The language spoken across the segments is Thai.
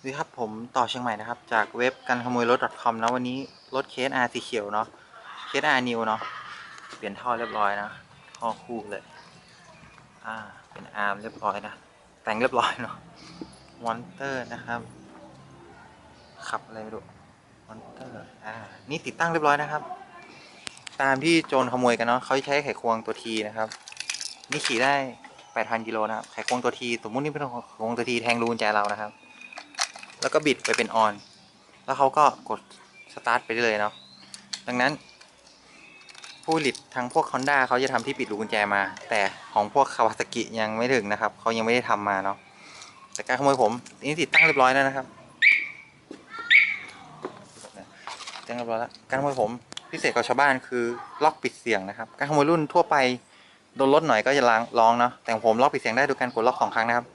สวัสดีครับผมต่อเชียงใหม่นะครับ จากเว็บกันขโมยรถ .com นะวันนี้รถเคสอาสีเขียวเนาะเคสอานิวเนาะเปลี่ยนท่อเรียบร้อยนะท่อคู่เลยอ่าเป็นอาร์มเรียบร้อยนะแต่งเรียบร้อยเนาะมอนเตอร์นะครับขับอะไรไม่รู้มอนเตอร์อ่านี่ติดตั้งเรียบร้อยนะครับ ตามที่โจรขโมยกันเนาะเขาใช้ไขควงตัวทีนะครับนี่ขี่ได้8,000กิโลนะครับไขควงตัวทีสมมุตินี่เป็นไขควงตัวทีแทงรูกุญแจเรานะครับ แล้วก็บิดไปเป็นออน แล้วเขาก็กดสตาร์ทไปได้เลยเนาะ ดังนั้น ผู้ผลิตทางพวก Honda เขาจะทำที่ปิดลูกกุญแจมา แต่ของพวกคาวาซากิยังไม่ถึงนะครับ เขายังไม่ได้ทำมาเนาะ แต่การขโมยผมนี่ติดตั้งเรียบร้อยแล้วนะครับตั้งเรียบร้อยแล้ว การขโมยผมพิเศษกว่าชาวบ้านคือล็อกปิดเสียงนะครับ การขโมยรุ่นทั่วไปโดนรถหน่อยก็จะล้างร้องเนาะ แต่ผมล็อกปิดเสียงได้โดยการกดล็อกสองครั้งนะครับ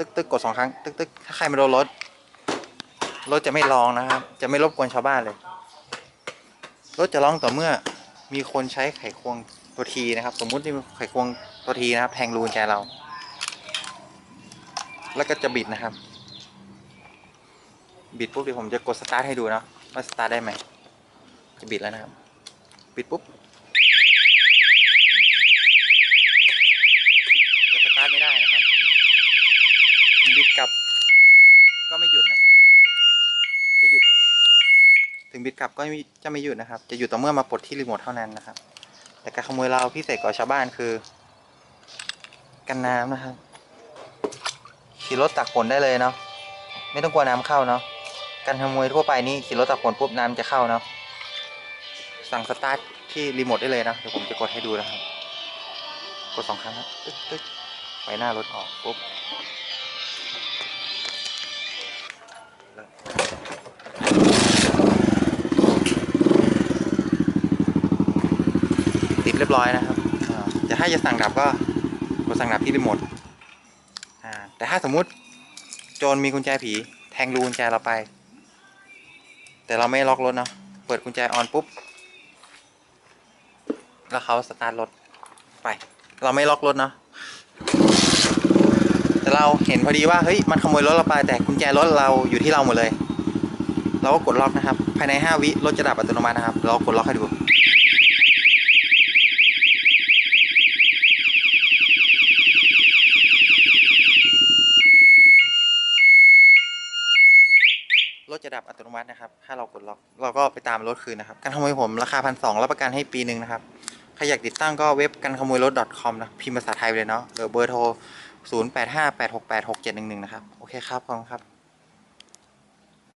ตึ๊กตึ๊กกดสองครั้ง ตึ๊กตึ๊กถ้าใครมาโดนรถ รถจะไม่ร้องนะครับ จะไม่รบกวนชาวบ้านเลย รถจะร้องต่อเมื่อมีคนใช้ไขควงตัวทีนะครับ สมมุติที่ไขควงตัวทีนะครับแทงรูกุญแจเรา แล้วก็จะบิดนะครับ บิดปุ๊บเดี๋ยวผมจะกดสตาร์ทให้ดูนะว่าสตาร์ทได้ไหมจะบิดแล้วนะครับ บิดปุ๊บ จะสตาร์ทไม่ได้นะครับถึงบิดกลับ ก็ไม่หยุดนะครับ จะหยุด ถึงบิดกลับก็จะไม่หยุดนะครับ จะหยุดต่อเมื่อมาปลดที่รีโมทเท่านั้นนะครับ แต่การขโมยเราพิเศษกว่าชาวบ้านคือ กันน้ำนะครับ ขี่รถตักฝนได้เลยเนาะ ไม่ต้องกลัวน้ำเข้าเนาะ การขโมยทั่วไปนี่ขี่รถตักฝนปุ๊บน้ำจะเข้าเนาะ สั่งสตาร์ทที่รีโมทได้เลยนะ เดี๋ยวผมจะกดให้ดูนะครับ กดสองครั้งครับตึ๊กตึ๊กไฟหน้ารถออกปุ๊บ เรียบร้อยนะครับอ่าแต่ถ้าจะสั่งดับก็กดสั่งดับที่รีโมทแต่ถ้าสมมุติโจรมีกุญแจผีแทงรูกุญแจเราไป แต่เราไม่ล็อกรถเนาะเปิดกุญแจออนปุ๊บแล้วเขาสตาร์ทรถไป เราไม่ล็อกรถเนาะแต่เราเห็นพอดีว่าเฮ้ยมันขโมยรถเราไปแต่กุญแจรถเราอยู่ที่เราหมดเลย เราก็กดล็อกนะครับ ภายใน 5 วิรถจะดับอัตโนมัตินะครับ เรากดล็อกให้ดู รถจะดับอัตโนมัตินะครับ ถ้าเรากดล็อกเราก็ไปตามรถคืนนะครับ การขโมยผมราคาพันสองรับประกันให้ปีหนึ่งนะครับ ใครอยากติดตั้งก็เว็บกันขโมยรถ .com นะ พิมพ์ภาษาไทยไปเลยเนาะหรือเบอร์โทร 0 8 5 8 6 8 6 7 1 1 นะครับ โอเคครับขอบคุณครับ